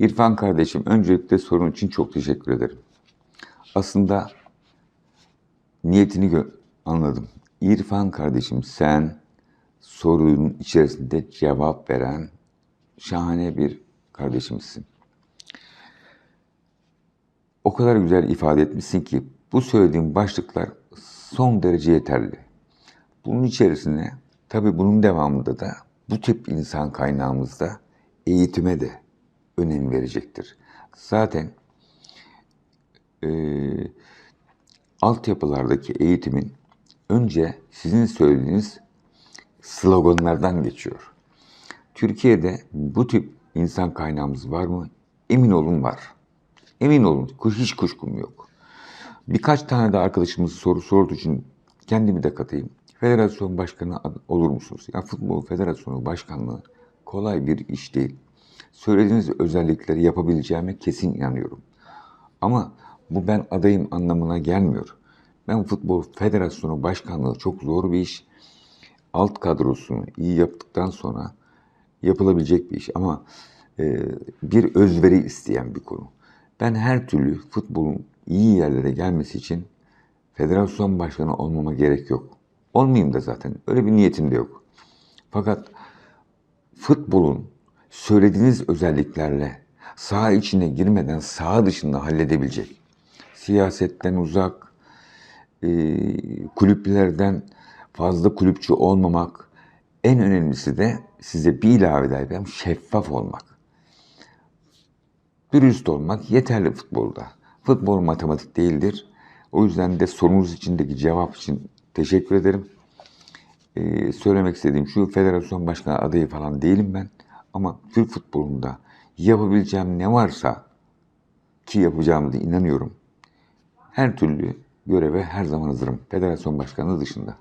İrfan kardeşim öncelikle sorun için çok teşekkür ederim. Aslında niyetini anladım. İrfan kardeşim sen sorunun içerisinde cevap veren şahane bir kardeşimizsin. O kadar güzel ifade etmişsin ki bu söylediğim başlıklar son derece yeterli. Bunun içerisine tabii bunun devamında da bu tip insan kaynağımızda eğitime de önem verecektir. Zaten eee altyapılardaki eğitimin önce sizin söylediğiniz sloganlardan geçiyor. Türkiye'de bu tip insan kaynağımız var mı? Emin olun var. Emin olun hiç kuşkum yok. Birkaç tane de arkadaşımız soru sorduğu için kendimi de katayım. Federasyon başkanı olur musunuz? Ya futbol federasyonu başkanlığı kolay bir iş değil. Söylediğiniz özellikleri yapabileceğime kesin inanıyorum. Ama bu ben adayım anlamına gelmiyor. Ben futbol federasyonu başkanlığı çok zor bir iş. Alt kadrosunu iyi yaptıktan sonra yapılabilecek bir iş ama e, bir özveri isteyen bir konu. Ben her türlü futbolun iyi yerlere gelmesi için federasyon başkanı olmama gerek yok. Olmayayım da zaten. Öyle bir niyetim de yok. Fakat futbolun söylediğiniz özelliklerle saha içine girmeden saha dışında halledebilecek. Siyasetten uzak, e, kulüplerden fazla kulüpçü olmamak, en önemlisi de size bir ilave yapayım, şeffaf olmak. Dürüst olmak yeterli futbolda. Futbol matematik değildir. O yüzden de sorunuz içindeki cevap için teşekkür ederim. Ee, söylemek istediğim şu federasyon başkanı adayı falan değilim ben. Ama Türk futbolunda yapabileceğim ne varsa ki yapacağımı da inanıyorum. Her türlü göreve her zaman hazırım. Federasyon başkanlığı dışında.